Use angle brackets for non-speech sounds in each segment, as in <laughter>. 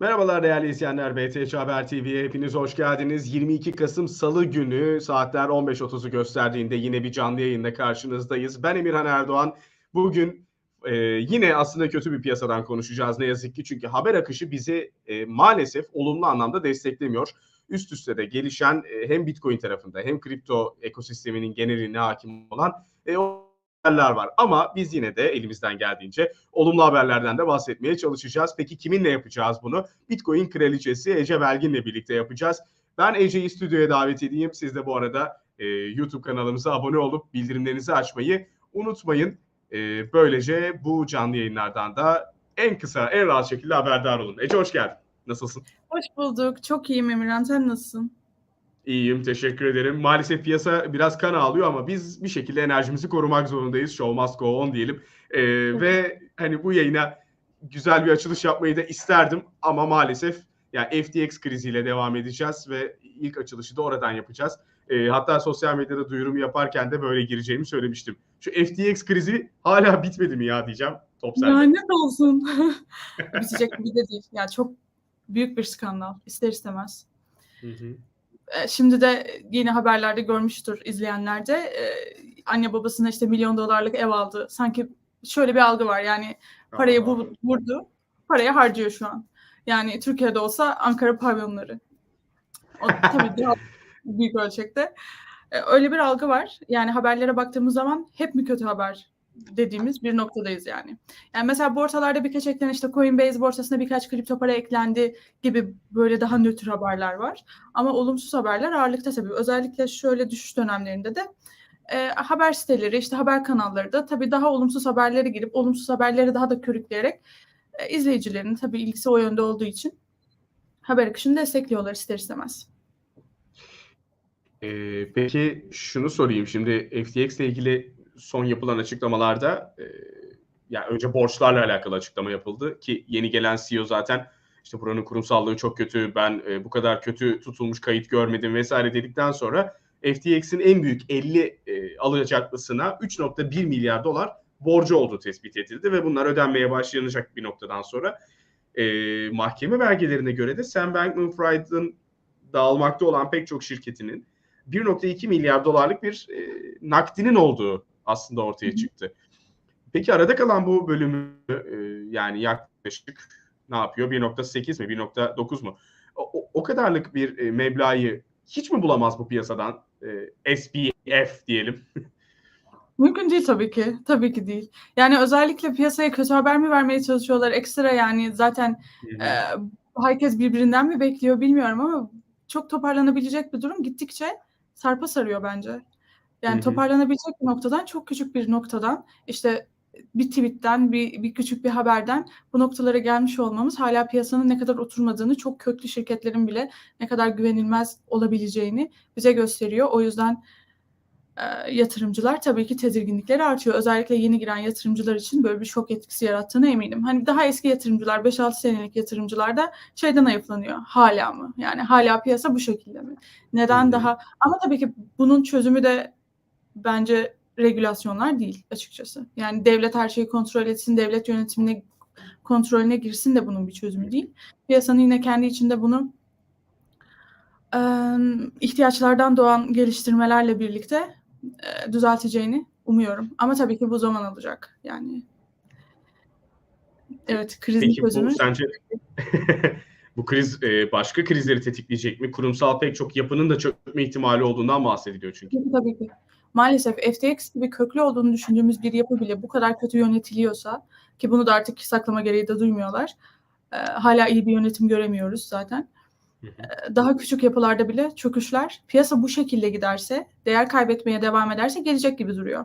Merhabalar değerli izleyenler. BTC Haber TV'ye hepiniz hoş geldiniz. 22 Kasım Salı günü saatler 15.30'u gösterdiğinde yine bir canlı yayında karşınızdayız. Ben Emirhan Erdoğan. Bugün e, yine aslında kötü bir piyasadan konuşacağız ne yazık ki. Çünkü haber akışı bizi e, maalesef olumlu anlamda desteklemiyor. Üst üste de gelişen e, hem Bitcoin tarafında hem kripto ekosisteminin geneline hakim olan e, haberler var. Ama biz yine de elimizden geldiğince olumlu haberlerden de bahsetmeye çalışacağız. Peki kiminle yapacağız bunu? Bitcoin kraliçesi Ece Belgin'le birlikte yapacağız. Ben Ece'yi stüdyoya davet edeyim. Siz de bu arada e, YouTube kanalımıza abone olup bildirimlerinizi açmayı unutmayın. E, böylece bu canlı yayınlardan da en kısa, en rahat şekilde haberdar olun. Ece hoş geldin. Nasılsın? Hoş bulduk. Çok iyiyim Emirhan. Sen nasılsın? İyiyim, teşekkür ederim. Maalesef piyasa biraz kan ağlıyor ama biz bir şekilde enerjimizi korumak zorundayız. Show must go on diyelim. Ee, ve hani bu yayına güzel bir açılış yapmayı da isterdim ama maalesef yani FTX kriziyle devam edeceğiz ve ilk açılışı da oradan yapacağız. Ee, hatta sosyal medyada duyurumu yaparken de böyle gireceğimi söylemiştim. Şu FTX krizi hala bitmedi mi ya diyeceğim. Top sende. Lanet olsun. <laughs> Bitecek gibi de değil. Ya çok büyük bir skandal. İster istemez. Hı hı. Ee, Şimdi de yeni haberlerde görmüştür izleyenler de. Ee, Anne babasına işte milyon dolarlık ev aldı. Sanki şöyle bir algı var. Yani parayı bu, vurdu. Parayı harcıyor şu an. Yani Türkiye'de olsa Ankara pavyonları. O tabii daha büyük ölçekte. Ee, Öyle bir algı var. Yani haberlere baktığımız zaman hep mi kötü haber dediğimiz bir noktadayız yani. Yani mesela borsalarda birkaç eklenen işte Coinbase borsasına birkaç kripto para eklendi gibi böyle daha nötr haberler var. Ama olumsuz haberler ağırlıkta tabii. Özellikle şöyle düşüş dönemlerinde de e, haber siteleri, işte haber kanalları da tabii daha olumsuz haberlere girip olumsuz haberleri daha da körükleyerek e, izleyicilerin tabii ilgisi o yönde olduğu için haber akışını destekliyorlar ister istemez. Ee, peki şunu sorayım şimdi FTX ile ilgili son yapılan açıklamalarda e, yani önce borçlarla alakalı açıklama yapıldı ki yeni gelen CEO zaten işte buranın kurumsallığı çok kötü ben e, bu kadar kötü tutulmuş kayıt görmedim vesaire dedikten sonra FTX'in en büyük 50 e, alacaklısına 3.1 milyar dolar borcu olduğu tespit edildi ve bunlar ödenmeye başlanacak bir noktadan sonra. E, mahkeme belgelerine göre de Sam Bankman-Fried'ın dağılmakta olan pek çok şirketinin 1.2 milyar dolarlık bir e, nakdinin olduğu aslında ortaya çıktı. Peki arada kalan bu bölümü e, yani yaklaşık ne yapıyor? 1.8 mi 1.9 mu? O, o- kadarlık bir e, meblağı hiç mi bulamaz bu piyasadan? E, SPF diyelim. Mümkün değil tabii ki. Tabii ki değil. Yani özellikle piyasaya kötü haber mi vermeye çalışıyorlar? Ekstra yani zaten e, herkes birbirinden mi bekliyor bilmiyorum ama çok toparlanabilecek bir durum gittikçe sarpa sarıyor bence. Yani Hı hı. toparlanabilecek bir noktadan çok küçük bir noktadan işte bir tweetten bir, bir küçük bir haberden bu noktalara gelmiş olmamız hala piyasanın ne kadar oturmadığını çok köklü şirketlerin bile ne kadar güvenilmez olabileceğini bize gösteriyor. O yüzden e, yatırımcılar tabii ki tedirginlikleri artıyor. Özellikle yeni giren yatırımcılar için böyle bir şok etkisi yarattığına eminim. Hani daha eski yatırımcılar, 5-6 senelik yatırımcılar da şeyden ayıflanıyor. Hala mı? Yani hala piyasa bu şekilde mi? Neden Hı hı. daha? Ama tabii ki bunun çözümü de bence regülasyonlar değil açıkçası. Yani devlet her şeyi kontrol etsin, devlet yönetimine kontrolüne girsin de bunun bir çözümü değil. Piyasanın yine kendi içinde bunu e, ihtiyaçlardan doğan geliştirmelerle birlikte e, düzelteceğini umuyorum. Ama tabii ki bu zaman alacak. Yani evet krizin Peki çözümü bu sence <laughs> bu kriz e, başka krizleri tetikleyecek mi? Kurumsal pek çok yapının da çökme ihtimali olduğundan bahsediliyor çünkü. Tabii, tabii ki. Maalesef FTX gibi köklü olduğunu düşündüğümüz bir yapı bile bu kadar kötü yönetiliyorsa ki bunu da artık saklama gereği de duymuyorlar. e, hala iyi bir yönetim göremiyoruz zaten. E, Daha küçük yapılarda bile çöküşler piyasa bu şekilde giderse, değer kaybetmeye devam ederse gelecek gibi duruyor.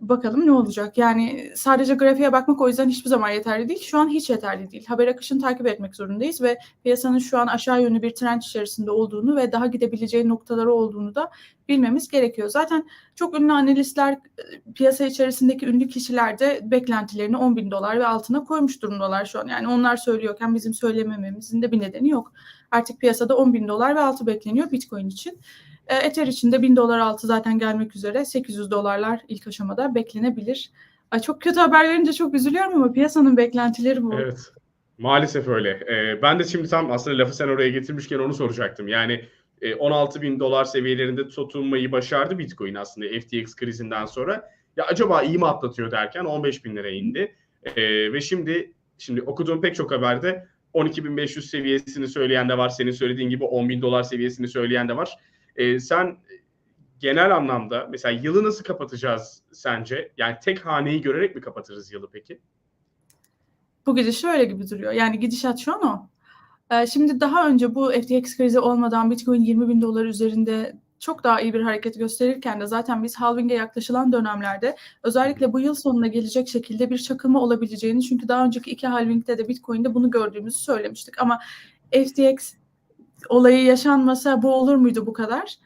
Bakalım ne olacak? Yani sadece grafiğe bakmak o yüzden hiçbir zaman yeterli değil. Şu an hiç yeterli değil. Haber akışını takip etmek zorundayız ve piyasanın şu an aşağı yönlü bir trend içerisinde olduğunu ve daha gidebileceği noktaları olduğunu da bilmemiz gerekiyor. Zaten çok ünlü analistler, e, piyasa içerisindeki ünlü kişiler de beklentilerini 10 bin dolar ve altına koymuş durumdalar şu an. Yani onlar söylüyorken bizim söylemememizin de bir nedeni yok. Artık piyasada 10 bin dolar ve altı bekleniyor Bitcoin için. E, Ether için de 1000 dolar altı zaten gelmek üzere 800 dolarlar ilk aşamada beklenebilir. Ay çok kötü haber verince çok üzülüyorum ama piyasanın beklentileri bu. Evet. Maalesef öyle. Ee, ben de şimdi tam aslında lafı sen oraya getirmişken onu soracaktım. Yani e, 16 bin dolar seviyelerinde tutunmayı başardı Bitcoin aslında FTX krizinden sonra. Ya acaba iyi mi atlatıyor derken 15 bin lira indi. Ee, ve şimdi şimdi okuduğum pek çok haberde 12.500 seviyesini söyleyen de var. Senin söylediğin gibi 10 bin dolar seviyesini söyleyen de var. Ee, sen genel anlamda mesela yılı nasıl kapatacağız sence? Yani tek haneyi görerek mi kapatırız yılı peki? Bu gidiş şöyle gibi duruyor. Yani gidişat şu an o. Ee, şimdi daha önce bu FTX krizi olmadan Bitcoin 20 bin dolar üzerinde çok daha iyi bir hareket gösterirken de zaten biz halving'e yaklaşılan dönemlerde özellikle bu yıl sonuna gelecek şekilde bir çakılma olabileceğini çünkü daha önceki iki halving'de de Bitcoin'de bunu gördüğümüzü söylemiştik. Ama FTX olayı yaşanmasa bu olur muydu bu kadar?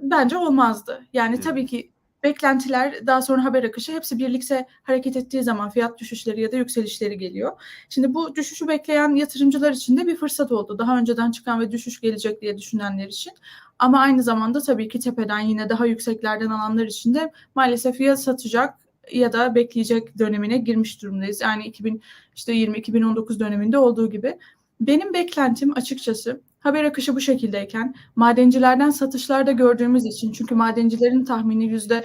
Bence olmazdı. Yani Hmm. tabii ki beklentiler, daha sonra haber akışı hepsi birlikte hareket ettiği zaman fiyat düşüşleri ya da yükselişleri geliyor. Şimdi bu düşüşü bekleyen yatırımcılar için de bir fırsat oldu. Daha önceden çıkan ve düşüş gelecek diye düşünenler için. Ama aynı zamanda tabii ki tepeden yine daha yükseklerden alanlar için de maalesef ya satacak ya da bekleyecek dönemine girmiş durumdayız. Yani 2000 işte 20-2019 döneminde olduğu gibi. Benim beklentim açıkçası haber akışı bu şekildeyken madencilerden satışlarda gördüğümüz için çünkü madencilerin tahmini yüzde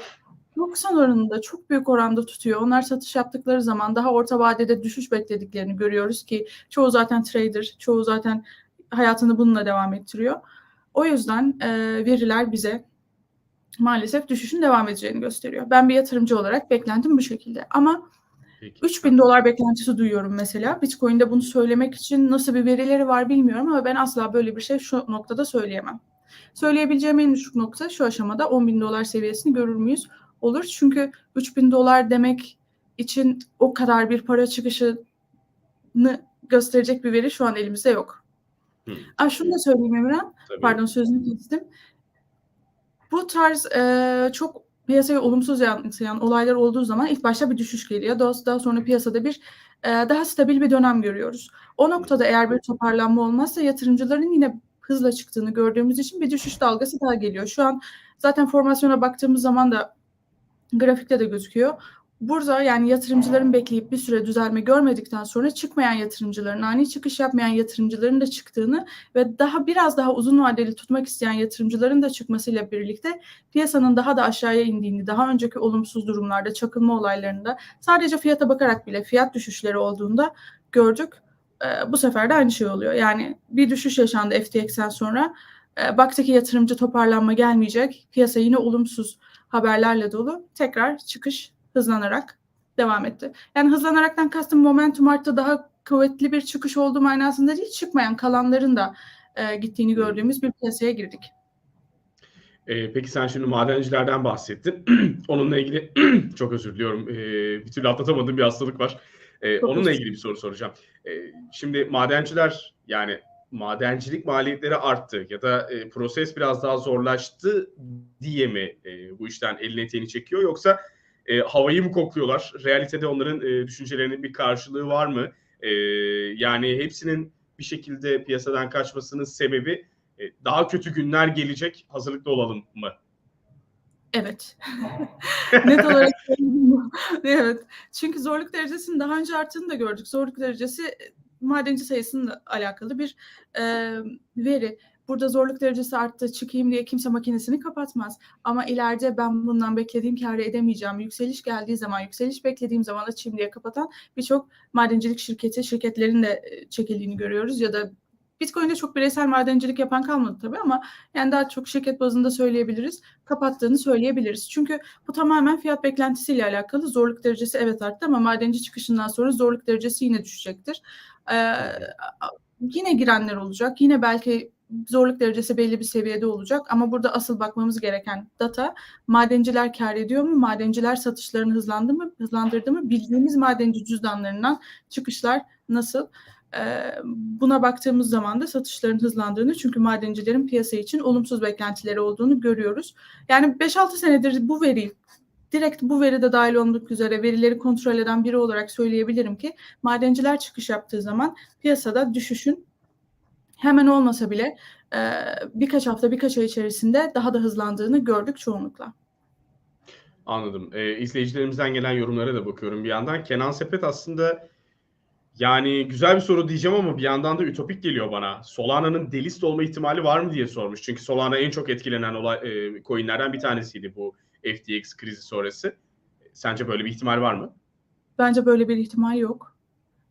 90 oranında çok büyük oranda tutuyor. Onlar satış yaptıkları zaman daha orta vadede düşüş beklediklerini görüyoruz ki çoğu zaten trader, çoğu zaten hayatını bununla devam ettiriyor. O yüzden e, veriler bize maalesef düşüşün devam edeceğini gösteriyor. Ben bir yatırımcı olarak beklentim bu şekilde. Ama Peki. 3000 dolar beklentisi duyuyorum mesela. Bitcoin'de bunu söylemek için nasıl bir verileri var bilmiyorum ama ben asla böyle bir şey şu noktada söyleyemem. Söyleyebileceğim en düşük nokta şu aşamada 10 bin dolar seviyesini görür müyüz? Olur. Çünkü 3000 dolar demek için o kadar bir para çıkışını gösterecek bir veri şu an elimizde yok. Hı. Aa, şunu da söyleyeyim. Tabii. Pardon sözünü kestim. Bu tarz e, çok piyasayı olumsuz yansıyan olaylar olduğu zaman ilk başta bir düşüş geliyor. Daha, daha sonra piyasada bir e, daha stabil bir dönem görüyoruz. O noktada eğer bir toparlanma olmazsa yatırımcıların yine hızla çıktığını gördüğümüz için bir düşüş dalgası daha geliyor. Şu an zaten formasyona baktığımız zaman da grafikte de gözüküyor. Burada yani yatırımcıların bekleyip bir süre düzelme görmedikten sonra çıkmayan yatırımcıların, ani çıkış yapmayan yatırımcıların da çıktığını ve daha biraz daha uzun vadeli tutmak isteyen yatırımcıların da çıkmasıyla birlikte piyasanın daha da aşağıya indiğini, daha önceki olumsuz durumlarda, çakılma olaylarında sadece fiyata bakarak bile fiyat düşüşleri olduğunda gördük. Ee, bu sefer de aynı şey oluyor. Yani bir düşüş yaşandı FTX'ten sonra. Ee, baktı ki yatırımcı toparlanma gelmeyecek. Piyasa yine olumsuz haberlerle dolu. Tekrar çıkış hızlanarak devam etti. Yani hızlanaraktan kastım momentum arttı daha kuvvetli bir çıkış olduğu manasında değil, çıkmayan kalanların da e, gittiğini gördüğümüz bir piyasaya girdik. Ee, peki sen şimdi madencilerden bahsettin. <clears throat> Onunla ilgili <clears throat> çok özür diliyorum. Ee, bir türlü atlatamadığım bir hastalık var. Çok onunla ilgili bir soru soracağım. Ee, şimdi madenciler yani madencilik maliyetleri arttı ya da e, proses biraz daha zorlaştı diye mi e, bu işten elini eteğini çekiyor yoksa e, havayı mı kokluyorlar? Realitede onların e, düşüncelerinin bir karşılığı var mı? E, yani hepsinin bir şekilde piyasadan kaçmasının sebebi e, daha kötü günler gelecek hazırlıklı olalım mı? Evet. <laughs> Net olarak evet. Çünkü zorluk derecesinin daha önce arttığını da gördük. Zorluk derecesi e, madenci sayısıyla alakalı bir e, veri. Burada zorluk derecesi arttı çıkayım diye kimse makinesini kapatmaz. Ama ileride ben bundan beklediğim kârı edemeyeceğim. Yükseliş geldiği zaman, yükseliş beklediğim zaman açayım diye kapatan birçok madencilik şirketi, şirketlerin de e, çekildiğini görüyoruz. Ya da Bitcoin'de çok bireysel madencilik yapan kalmadı tabii ama yani daha çok şirket bazında söyleyebiliriz. Kapattığını söyleyebiliriz. Çünkü bu tamamen fiyat beklentisiyle alakalı. Zorluk derecesi evet arttı ama madenci çıkışından sonra zorluk derecesi yine düşecektir. Ee, yine girenler olacak. Yine belki zorluk derecesi belli bir seviyede olacak ama burada asıl bakmamız gereken data madenciler kar ediyor mu? Madenciler satışlarını hızlandı mı? Hızlandırdı mı? Bildiğimiz madenci cüzdanlarından çıkışlar nasıl? Ee, buna baktığımız zaman da satışların hızlandığını çünkü madencilerin piyasa için olumsuz beklentileri olduğunu görüyoruz. Yani 5-6 senedir bu veri direkt bu veri de dahil olmak üzere verileri kontrol eden biri olarak söyleyebilirim ki madenciler çıkış yaptığı zaman piyasada düşüşün hemen olmasa bile e, birkaç hafta birkaç ay içerisinde daha da hızlandığını gördük çoğunlukla. Anladım. Ee, izleyicilerimizden gelen yorumlara da bakıyorum bir yandan. Kenan Sepet aslında Yani güzel bir soru diyeceğim ama bir yandan da ütopik geliyor bana. Solana'nın delist olma ihtimali var mı diye sormuş. Çünkü Solana en çok etkilenen olay, e, coinlerden bir tanesiydi bu FTX krizi sonrası. Sence böyle bir ihtimal var mı? Bence böyle bir ihtimal yok.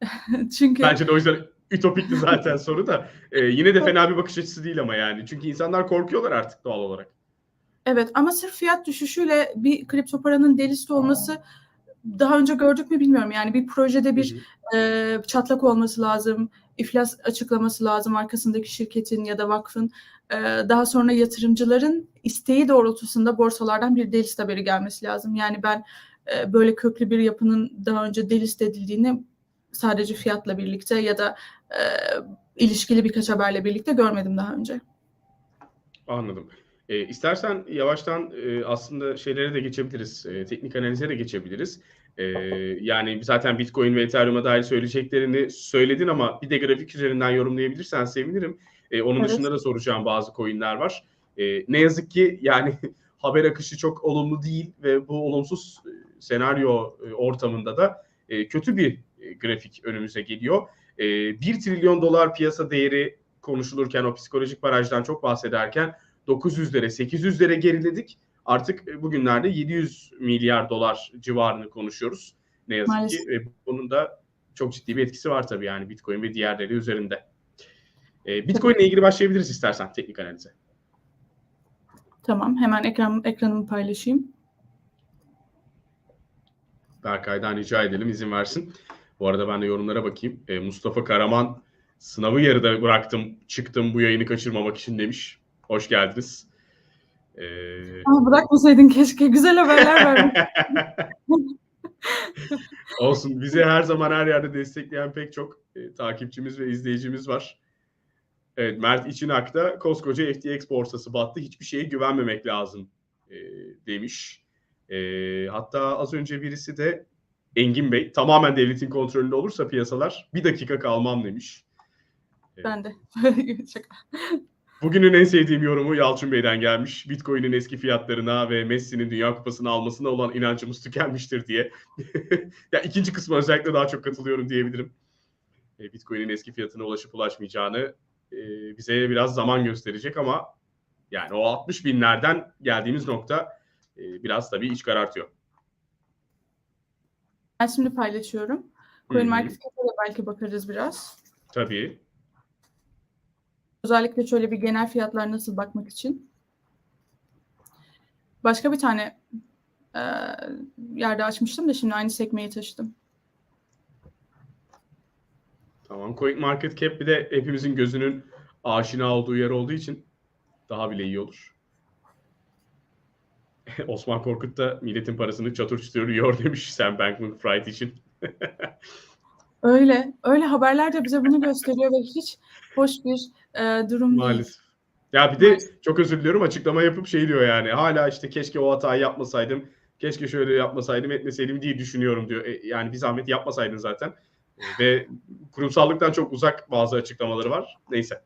<laughs> Çünkü Bence de o yüzden ütopikti zaten <laughs> soru da. E, yine de fena bir bakış açısı değil ama yani. Çünkü insanlar korkuyorlar artık doğal olarak. evet ama sırf fiyat düşüşüyle bir kripto paranın delist olması daha önce gördük mü bilmiyorum. Yani bir projede bir Hı hı. e, çatlak olması lazım, iflas açıklaması lazım arkasındaki şirketin ya da vakfın. E, daha sonra yatırımcıların isteği doğrultusunda borsalardan bir delist haberi gelmesi lazım. Yani ben e, böyle köklü bir yapının daha önce delist edildiğini sadece fiyatla birlikte ya da e, ilişkili birkaç haberle birlikte görmedim daha önce. Anladım. E, istersen yavaştan e, aslında şeylere de geçebiliriz. E, teknik analize de geçebiliriz. E, yani zaten Bitcoin ve Ethereum'a dair söyleyeceklerini söyledin ama bir de grafik üzerinden yorumlayabilirsen sevinirim. E, onun Evet. dışında da soracağım bazı coinler var. E, ne yazık ki yani <laughs> haber akışı çok olumlu değil ve bu olumsuz senaryo ortamında da kötü bir grafik önümüze geliyor. E, 1 trilyon dolar piyasa değeri konuşulurken o psikolojik barajdan çok bahsederken 900'lere 800'lere geriledik. Artık e, bugünlerde 700 milyar dolar civarını konuşuyoruz. Ne yazık Maalesef. ki ve bunun da çok ciddi bir etkisi var tabii yani Bitcoin ve diğerleri üzerinde. E, Bitcoin ile ilgili başlayabiliriz istersen teknik analize. Tamam, hemen ekran ekranımı paylaşayım. Berkay'dan rica edelim izin versin. Bu arada ben de yorumlara bakayım. E, Mustafa Karaman sınavı yarıda bıraktım çıktım bu yayını kaçırmamak için demiş. Hoş geldiniz. E, bırakmasaydın keşke. Güzel haberler vermek. <laughs> Olsun. Bizi her zaman her yerde destekleyen pek çok e, takipçimiz ve izleyicimiz var. Evet, Mert İçinak da koskoca FTX borsası battı. Hiçbir şeye güvenmemek lazım e, demiş. E, hatta az önce birisi de Engin Bey tamamen devletin kontrolünde olursa piyasalar bir dakika kalmam demiş. ben de. <laughs> Bugünün en sevdiğim yorumu Yalçın Bey'den gelmiş. Bitcoin'in eski fiyatlarına ve Messi'nin Dünya Kupası'nı almasına olan inancımız tükenmiştir diye. <laughs> ya ikinci kısmı özellikle daha çok katılıyorum diyebilirim. E, Bitcoin'in eski fiyatına ulaşıp ulaşmayacağını e, bize biraz zaman gösterecek ama yani o 60 binlerden geldiğimiz nokta e, biraz tabii iç karartıyor. Ben şimdi paylaşıyorum. CoinMarketCap'e de belki bakarız biraz. Tabii. Özellikle şöyle bir genel fiyatlar nasıl bakmak için. Başka bir tane e, yerde açmıştım da şimdi aynı sekmeyi taşıdım. Tamam. Coin Market Cap bir de hepimizin gözünün aşina olduğu yer olduğu için daha bile iyi olur. <laughs> Osman Korkut da milletin parasını çatır çutur yiyor demiş <laughs> Sam Bankman-Fried için. <laughs> Öyle. Öyle haberler de bize bunu gösteriyor ve hiç hoş bir e, durum değil. Maalesef. Ya bir de çok özür diliyorum açıklama yapıp şey diyor yani hala işte keşke o hatayı yapmasaydım, keşke şöyle yapmasaydım, etmeseydim diye düşünüyorum diyor. E, yani bir zahmet yapmasaydın zaten. E, ve kurumsallıktan çok uzak bazı açıklamaları var. Neyse.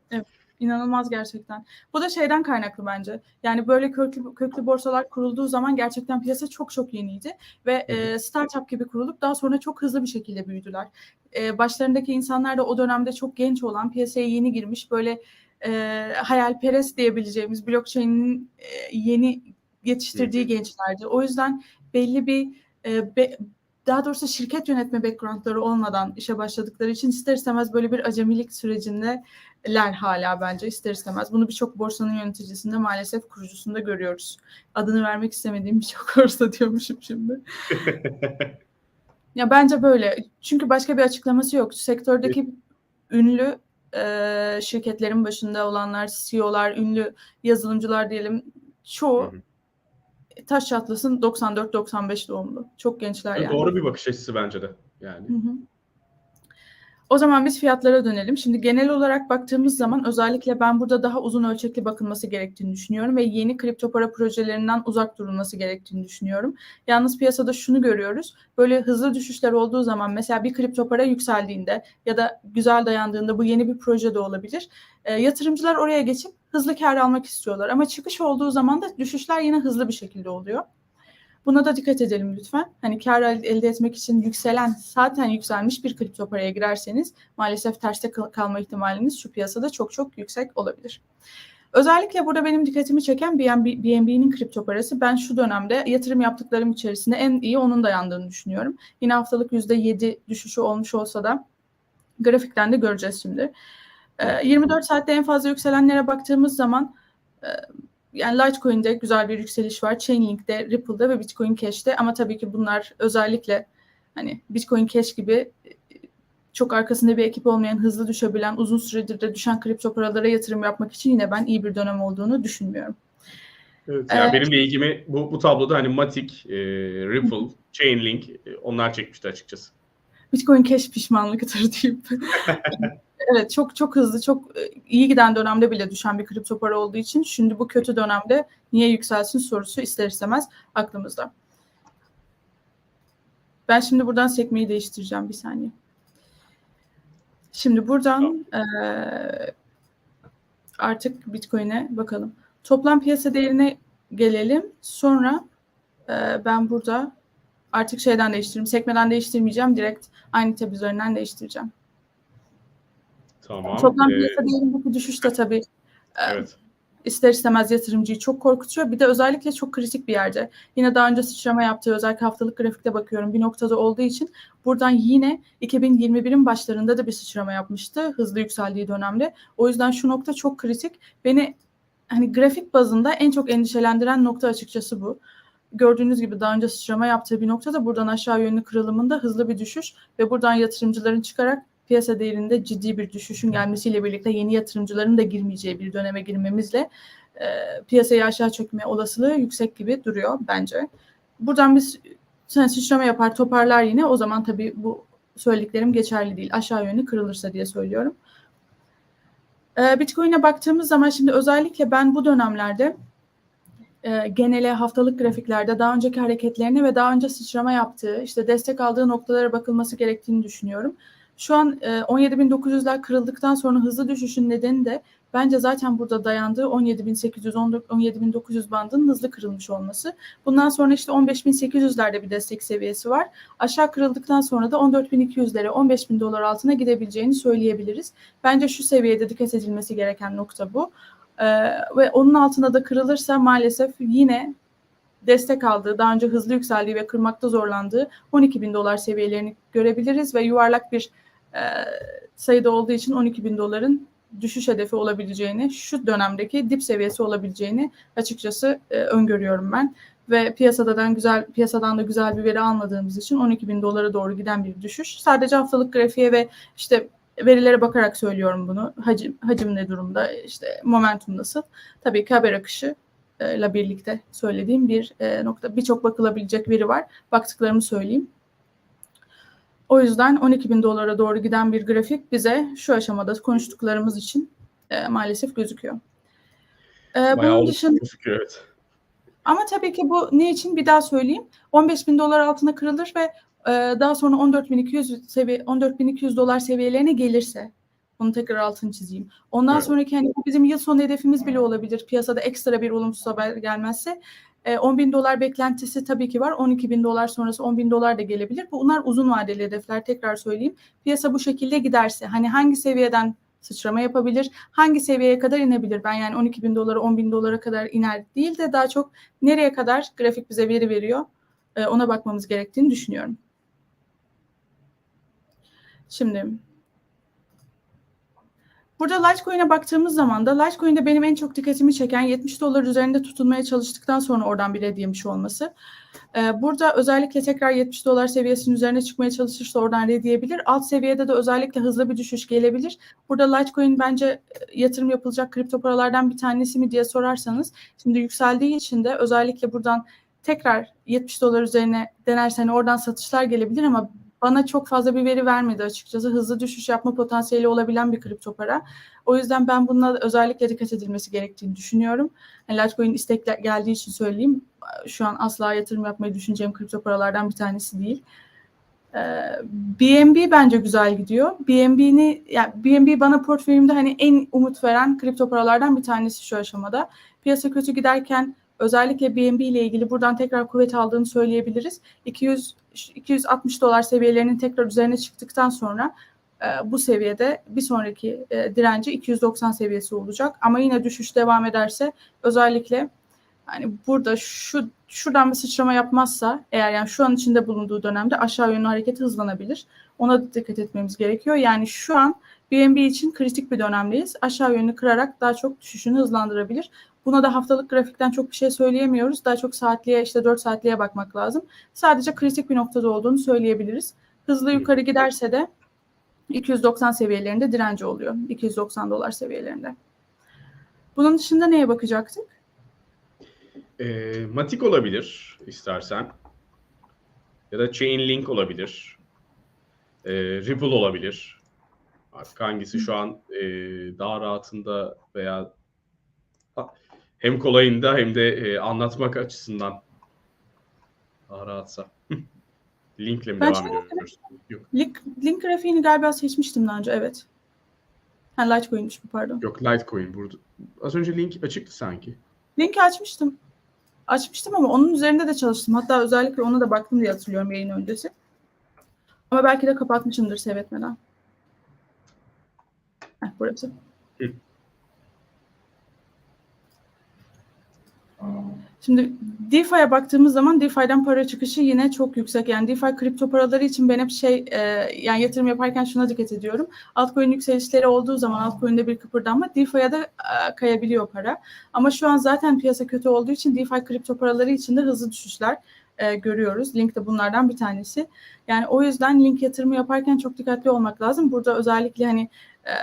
İnanılmaz gerçekten. Bu da şeyden kaynaklı bence. Yani böyle köklü, köklü borsalar kurulduğu zaman gerçekten piyasa çok çok yeniydi. Ve e, startup gibi kurulup daha sonra çok hızlı bir şekilde büyüdüler. E, başlarındaki insanlar da o dönemde çok genç olan, piyasaya yeni girmiş, böyle e, hayalperest diyebileceğimiz blockchain'in e, yeni yetiştirdiği gençlerdi. O yüzden belli bir e, be- daha doğrusu şirket yönetme backgroundları olmadan işe başladıkları için ister istemez böyle bir acemilik sürecindeler hala bence ister istemez. Bunu birçok borsanın yöneticisinde maalesef kurucusunda görüyoruz. Adını vermek istemediğim birçok <laughs> borsa diyormuşum şimdi. <laughs> Ya bence böyle. Çünkü başka bir açıklaması yok. Sektördeki ünlü e, şirketlerin başında olanlar, CEO'lar, ünlü yazılımcılar diyelim çoğu Hı hı. Taş çatlasın 94-95 doğumlu. Çok gençler yani. Doğru bir bakış açısı bence de. Yani. Hı hı. O zaman biz fiyatlara dönelim. Şimdi genel olarak baktığımız zaman özellikle ben burada daha uzun ölçekli bakılması gerektiğini düşünüyorum ve yeni kripto para projelerinden uzak durulması gerektiğini düşünüyorum. Yalnız piyasada şunu görüyoruz. Böyle hızlı düşüşler olduğu zaman mesela bir kripto para yükseldiğinde ya da güzel dayandığında bu yeni bir proje de olabilir. E, yatırımcılar oraya geçip hızlı kar almak istiyorlar ama çıkış olduğu zaman da düşüşler yine hızlı bir şekilde oluyor. Buna da dikkat edelim lütfen. Hani kar el- elde etmek için yükselen, zaten yükselmiş bir kripto paraya girerseniz maalesef terste kal- kalma ihtimaliniz şu piyasada çok çok yüksek olabilir. Özellikle burada benim dikkatimi çeken BNB, BNB'nin kripto parası. Ben şu dönemde yatırım yaptıklarım içerisinde en iyi onun dayandığını düşünüyorum. Yine haftalık %7 düşüşü olmuş olsa da grafikten de göreceğiz şimdi. Ee, 24 saatte en fazla yükselenlere baktığımız zaman e, yani Litecoin'de güzel bir yükseliş var. Chainlink'te, Ripple'da ve Bitcoin Cash'te ama tabii ki bunlar özellikle hani Bitcoin Cash gibi e, çok arkasında bir ekip olmayan, hızlı düşebilen, uzun süredir de düşen kripto paralara yatırım yapmak için yine ben iyi bir dönem olduğunu düşünmüyorum. Evet, yani Ee, benim de ilgimi bu, bu tabloda hani Matic, e, Ripple, Chainlink e, onlar çekmişti açıkçası. Bitcoin Cash pişmanlıktır deyip. <laughs> evet çok çok hızlı, çok e, iyi giden dönemde bile düşen bir kripto para olduğu için şimdi bu kötü dönemde niye yükselsin sorusu ister istemez aklımızda. Ben şimdi buradan sekmeyi değiştireceğim bir saniye. Şimdi buradan eee, artık Bitcoin'e bakalım. Toplam piyasa değerine gelelim. Sonra eee, ben burada artık şeyden değiştiririm. Sekmeden değiştirmeyeceğim. Direkt aynı tab üzerinden değiştireceğim. Tamam. Toplam Ee, piyasa değerindeki düşüş de tabii e, evet. ister istemez yatırımcıyı çok korkutuyor. Bir de özellikle çok kritik bir yerde. Yine daha önce sıçrama yaptığı özellikle haftalık grafikte bakıyorum bir noktada olduğu için buradan yine 2021'in başlarında da bir sıçrama yapmıştı hızlı yükseldiği dönemde. O yüzden şu nokta çok kritik. Beni hani grafik bazında en çok endişelendiren nokta açıkçası bu. Gördüğünüz gibi daha önce sıçrama yaptığı bir noktada buradan aşağı yönlü kırılımında hızlı bir düşüş ve buradan yatırımcıların çıkarak piyasa değerinde ciddi bir düşüşün gelmesiyle birlikte yeni yatırımcıların da girmeyeceği bir döneme girmemizle e, piyasayı aşağı çökme olasılığı yüksek gibi duruyor bence. Buradan biz sen sıçrama yapar toparlar yine o zaman tabii bu söylediklerim geçerli değil. Aşağı yönlü kırılırsa diye söylüyorum. E, Bitcoin'e baktığımız zaman şimdi özellikle ben bu dönemlerde e, genele haftalık grafiklerde daha önceki hareketlerine ve daha önce sıçrama yaptığı işte destek aldığı noktalara bakılması gerektiğini düşünüyorum. Şu an e, 17.900'ler kırıldıktan sonra hızlı düşüşün nedeni de bence zaten burada dayandığı 17.800 17.900 bandının hızlı kırılmış olması. Bundan sonra işte 15.800'lerde bir destek seviyesi var. Aşağı kırıldıktan sonra da 14.200'lere 15.000 dolar altına gidebileceğini söyleyebiliriz. Bence şu seviyede dikkat edilmesi gereken nokta bu. Ee, ve onun altına da kırılırsa maalesef yine destek aldığı, daha önce hızlı yükseldiği ve kırmakta zorlandığı 12 bin dolar seviyelerini görebiliriz ve yuvarlak bir e, sayıda olduğu için 12 bin doların düşüş hedefi olabileceğini, şu dönemdeki dip seviyesi olabileceğini açıkçası e, öngörüyorum ben. Ve piyasadan güzel piyasadan da güzel bir veri almadığımız için 12 bin dolara doğru giden bir düşüş. Sadece haftalık grafiğe ve işte verilere bakarak söylüyorum bunu. Hacim, hacim ne durumda, işte momentum nasıl? Tabii ki haber akışı ile birlikte söylediğim bir e, nokta. Birçok bakılabilecek veri var. Baktıklarımı söyleyeyim. O yüzden 12 bin dolara doğru giden bir grafik bize şu aşamada konuştuklarımız için e, maalesef gözüküyor. E, Bayağı bunun dışında gözüküyor evet. ama tabii ki bu ne için bir daha söyleyeyim. 15 bin dolar altına kırılır ve e, daha sonra 14.200 seviye 14.200 dolar seviyelerine gelirse bunu tekrar altını çizeyim. Ondan Evet. sonraki hani bizim yıl sonu hedefimiz bile olabilir. Piyasada ekstra bir olumsuz haber gelmezse. E, 10 bin dolar beklentisi tabii ki var. 12 bin dolar sonrası 10 bin dolar da gelebilir. Bunlar uzun vadeli hedefler tekrar söyleyeyim. Piyasa bu şekilde giderse hani hangi seviyeden sıçrama yapabilir? Hangi seviyeye kadar inebilir? Ben yani 12 bin dolara 10 bin dolara kadar iner değil de daha çok nereye kadar grafik bize veri veriyor e, ona bakmamız gerektiğini düşünüyorum. Şimdi Burada Litecoin'e baktığımız zaman da Litecoin'de benim en çok dikkatimi çeken 70 dolar üzerinde tutunmaya çalıştıktan sonra oradan bir red yemiş olması. Ee, burada özellikle tekrar 70 dolar seviyesinin üzerine çıkmaya çalışırsa oradan red yiyebilir. Alt seviyede de özellikle hızlı bir düşüş gelebilir. Burada Litecoin bence e, yatırım yapılacak kripto paralardan bir tanesi mi diye sorarsanız şimdi yükseldiği için de özellikle buradan tekrar 70 dolar üzerine denersen oradan satışlar gelebilir ama bana çok fazla bir veri vermedi açıkçası. Hızlı düşüş yapma potansiyeli olabilen bir kripto para. O yüzden ben bununla özellikle dikkat edilmesi gerektiğini düşünüyorum. Yani Litecoin istek geldiği için söyleyeyim. Şu an asla yatırım yapmayı düşüneceğim kripto paralardan bir tanesi değil. Ee, BNB bence güzel gidiyor. BNB'ni yani BNB bana portföyümde hani en umut veren kripto paralardan bir tanesi şu aşamada. Piyasa kötü giderken özellikle BNB ile ilgili buradan tekrar kuvvet aldığını söyleyebiliriz. 200 260 dolar seviyelerinin tekrar üzerine çıktıktan sonra e, bu seviyede bir sonraki e, direnci 290 seviyesi olacak. Ama yine düşüş devam ederse özellikle hani burada şu şuradan bir sıçrama yapmazsa eğer yani şu an içinde bulunduğu dönemde aşağı yönlü hareket hızlanabilir. Ona da dikkat etmemiz gerekiyor. Yani şu an BNB için kritik bir dönemdeyiz. Aşağı yönlü kırarak daha çok düşüşünü hızlandırabilir. Buna da haftalık grafikten çok bir şey söyleyemiyoruz. Daha çok saatliğe işte 4 saatliğe bakmak lazım. Sadece kritik bir noktada olduğunu söyleyebiliriz. Hızlı yukarı giderse de 290 seviyelerinde direnci oluyor. 290 dolar seviyelerinde. Bunun dışında neye bakacaktık? E, Matic olabilir istersen. Ya da Chainlink olabilir. E, Ripple olabilir. Artık hangisi şu an e, daha rahatında veya hem kolayında hem de e, anlatmak açısından daha rahatsa. <laughs> Linkle mi Ben devam şey ediyoruz? Yok, Link, link grafiğini galiba seçmiştim daha önce. Evet. Ha, Litecoin'miş bu pardon. yok Litecoin burada. Az önce link açıktı sanki. Linki açmıştım. Açmıştım ama onun üzerinde de çalıştım. Hatta özellikle ona da baktım diye hatırlıyorum yayın öncesi. Ama belki de kapatmışımdır seyretmeden. Heh, burası. Hı. Şimdi DeFi'ye baktığımız zaman DeFi'den para çıkışı yine çok yüksek. Yani DeFi kripto paraları için ben hep şey e, yani yatırım yaparken şuna dikkat ediyorum. Altcoin yükselişleri olduğu zaman altcoin'de bir kıpırdanma DeFi'ye de e, kayabiliyor para. Ama şu an zaten piyasa kötü olduğu için DeFi kripto paraları için de hızlı düşüşler e, görüyoruz. Link de bunlardan bir tanesi. Yani o yüzden link yatırımı yaparken çok dikkatli olmak lazım. Burada özellikle hani e,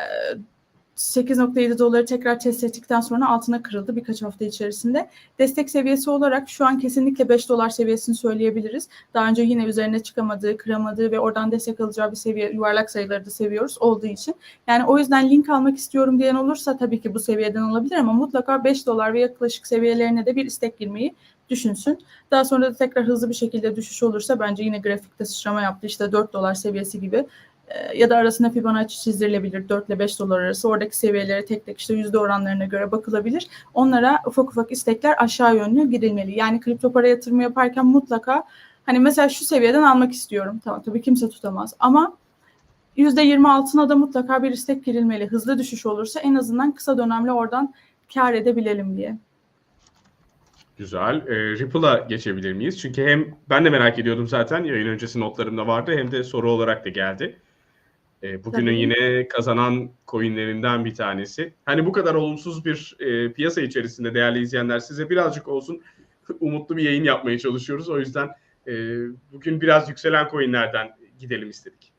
8.7 doları tekrar test ettikten sonra altına kırıldı birkaç hafta içerisinde. Destek seviyesi olarak şu an kesinlikle 5 dolar seviyesini söyleyebiliriz. Daha önce yine üzerine çıkamadığı, kıramadığı ve oradan destek alacağı bir seviye, yuvarlak sayıları da seviyoruz olduğu için. Yani o yüzden link almak istiyorum diyen olursa tabii ki bu seviyeden olabilir ama mutlaka 5 dolar ve yaklaşık seviyelerine de bir istek girmeyi düşünsün. Daha sonra da tekrar hızlı bir şekilde düşüş olursa bence yine grafikte sıçrama yaptı işte 4 dolar seviyesi gibi ya da arasına Fibonacci çizdirilebilir 4 ile 5 dolar arası. Oradaki seviyelere tek tek işte yüzde oranlarına göre bakılabilir. Onlara ufak ufak istekler aşağı yönlü girilmeli. Yani kripto para yatırımı yaparken mutlaka hani mesela şu seviyeden almak istiyorum. Tamam tabii kimse tutamaz ama %20 altına da mutlaka bir istek girilmeli. Hızlı düşüş olursa en azından kısa dönemli oradan kar edebilelim diye. Güzel. E, Ripple'a geçebilir miyiz? Çünkü hem ben de merak ediyordum zaten yayın öncesi notlarımda vardı hem de soru olarak da geldi. E, bugünün Tabii. yine kazanan coinlerinden bir tanesi. Hani bu kadar olumsuz bir e, piyasa içerisinde değerli izleyenler size birazcık olsun umutlu bir yayın yapmaya çalışıyoruz. O yüzden e, bugün biraz yükselen coinlerden gidelim istedik.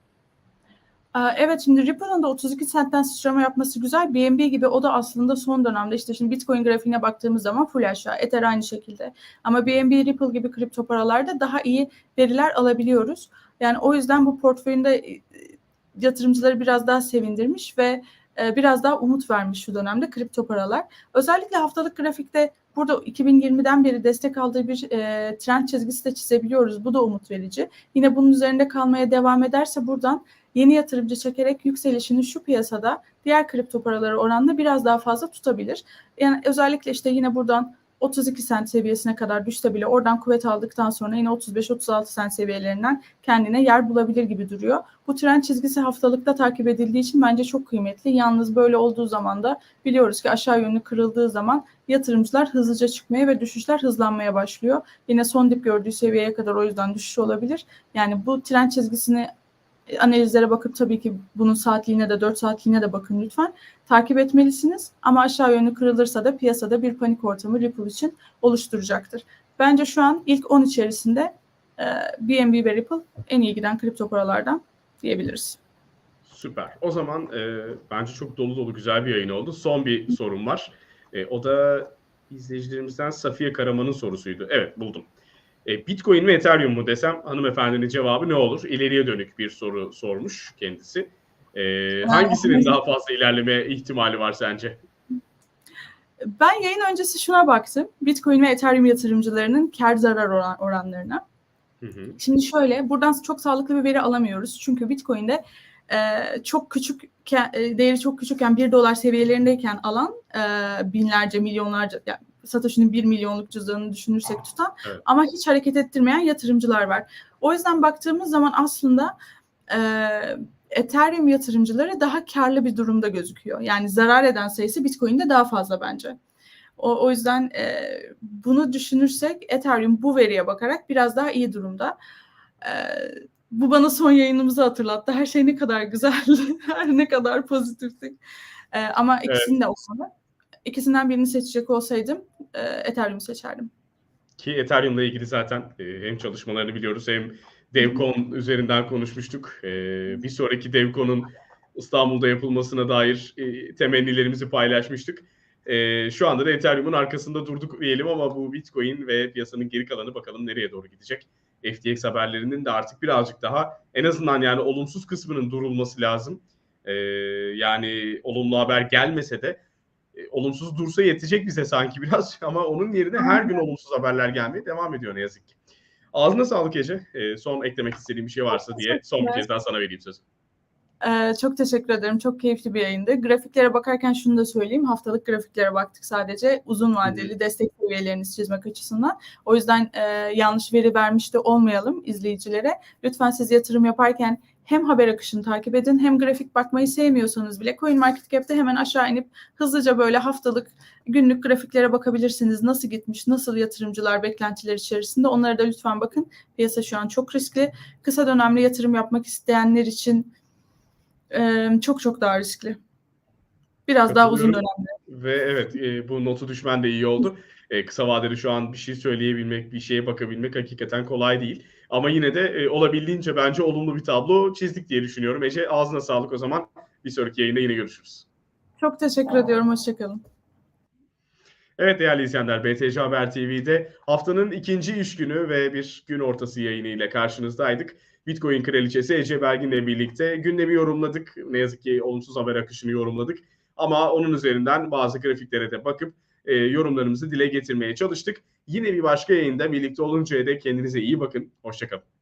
Evet şimdi Ripple'ın da 32 sentten sıçrama yapması güzel. BNB gibi o da aslında son dönemde işte şimdi Bitcoin grafiğine baktığımız zaman full aşağı. Ether aynı şekilde. Ama BNB, Ripple gibi kripto paralarda daha iyi veriler alabiliyoruz. Yani o yüzden bu portföyünde yatırımcıları biraz daha sevindirmiş ve e, biraz daha umut vermiş şu dönemde kripto paralar. Özellikle haftalık grafikte burada 2020'den beri destek aldığı bir e, trend çizgisi de çizebiliyoruz. Bu da umut verici. Yine bunun üzerinde kalmaya devam ederse buradan yeni yatırımcı çekerek yükselişini şu piyasada diğer kripto paraları oranla biraz daha fazla tutabilir. Yani özellikle işte yine buradan 32 sent seviyesine kadar düşse bile oradan kuvvet aldıktan sonra yine 35-36 sent seviyelerinden kendine yer bulabilir gibi duruyor. Bu trend çizgisi haftalıkta takip edildiği için bence çok kıymetli. Yalnız böyle olduğu zaman da biliyoruz ki aşağı yönlü kırıldığı zaman yatırımcılar hızlıca çıkmaya ve düşüşler hızlanmaya başlıyor. Yine son dip gördüğü seviyeye kadar o yüzden düşüş olabilir. Yani bu trend çizgisini analizlere bakıp tabii ki bunun saatliğine de 4 saatliğine de bakın lütfen. Takip etmelisiniz ama aşağı yönlü kırılırsa da piyasada bir panik ortamı Ripple için oluşturacaktır. Bence şu an ilk 10 içerisinde e, BNB ve Ripple en iyi giden kripto paralardan diyebiliriz. Süper. O zaman e, bence çok dolu dolu güzel bir yayın oldu. Son bir sorum var. E, o da izleyicilerimizden Safiye Karaman'ın sorusuydu. Evet buldum. E, Bitcoin mi Ethereum mu desem hanımefendinin cevabı ne olur? İleriye dönük bir soru sormuş kendisi. E, hangisinin daha fazla ilerleme ihtimali var sence? Ben yayın öncesi şuna baktım. Bitcoin ve Ethereum yatırımcılarının kar zarar oran, oranlarına. Hı hı. Şimdi şöyle buradan çok sağlıklı bir veri alamıyoruz. Çünkü Bitcoin'de e, çok küçük değeri çok küçükken 1 dolar seviyelerindeyken alan e, binlerce milyonlarca yani Satoshi'nin 1 milyonluk cüzdanını düşünürsek tutan Evet. ama hiç hareket ettirmeyen yatırımcılar var. O yüzden baktığımız zaman aslında e, Ethereum yatırımcıları daha karlı bir durumda gözüküyor. Yani zarar eden sayısı Bitcoin'de daha fazla bence. O, o yüzden e, bunu düşünürsek Ethereum bu veriye bakarak biraz daha iyi durumda. E, bu bana son yayınımızı hatırlattı. Her şey ne kadar güzeldi, her <laughs> ne kadar pozitiftik. E, ama ikisini de olmalı. İkisinden birini seçecek olsaydım e, Ethereum seçerdim. Ki Ethereum'la ilgili zaten e, hem çalışmalarını biliyoruz hem DevCon üzerinden konuşmuştuk. E, bir sonraki DevCon'un İstanbul'da yapılmasına dair temennilerimizi paylaşmıştık. Şu anda da Ethereum'un arkasında durduk diyelim ama bu Bitcoin ve piyasanın geri kalanı bakalım nereye doğru gidecek. FTX haberlerinin de artık birazcık daha en azından yani olumsuz kısmının durulması lazım. E, yani olumlu haber gelmese de e, olumsuz dursa yetecek bize sanki biraz <laughs> ama onun yerine her gün olumsuz haberler gelmeye devam ediyor ne yazık ki. Ağzına sağlık Ece. E, son eklemek istediğim bir şey varsa diye son bir kez daha sana vereyim sözü. Ee, çok teşekkür ederim. Çok keyifli bir yayındı. Grafiklere bakarken şunu da söyleyeyim. Haftalık grafiklere baktık sadece. Uzun vadeli destek seviyelerinizi çizmek açısından. O yüzden e, yanlış veri vermiş de olmayalım izleyicilere. Lütfen siz yatırım yaparken hem haber akışını takip edin hem grafik bakmayı sevmiyorsanız bile CoinMarketCap'te hemen aşağı inip hızlıca böyle haftalık günlük grafiklere bakabilirsiniz. Nasıl gitmiş, nasıl yatırımcılar beklentiler içerisinde onlara da lütfen bakın. Piyasa şu an çok riskli. Kısa dönemli yatırım yapmak isteyenler için çok çok daha riskli. Biraz daha uzun dönemde. Ve evet e, bu notu düşmen de iyi oldu. E, kısa vadede şu an bir şey söyleyebilmek, bir şeye bakabilmek hakikaten kolay değil. Ama yine de e, olabildiğince bence olumlu bir tablo çizdik diye düşünüyorum. Ece ağzına sağlık o zaman. Bir sonraki yayında yine görüşürüz. Çok teşekkür ediyorum. Hoşçakalın. Evet değerli izleyenler BTC Haber TV'de haftanın ikinci iş günü ve bir gün ortası yayını ile karşınızdaydık. Bitcoin kraliçesi Ece Belgin'le birlikte gündemi yorumladık. Ne yazık ki olumsuz haber akışını yorumladık. Ama onun üzerinden bazı grafiklere de bakıp e, yorumlarımızı dile getirmeye çalıştık. Yine bir başka yayında birlikte oluncaya dek kendinize iyi bakın. Hoşçakalın.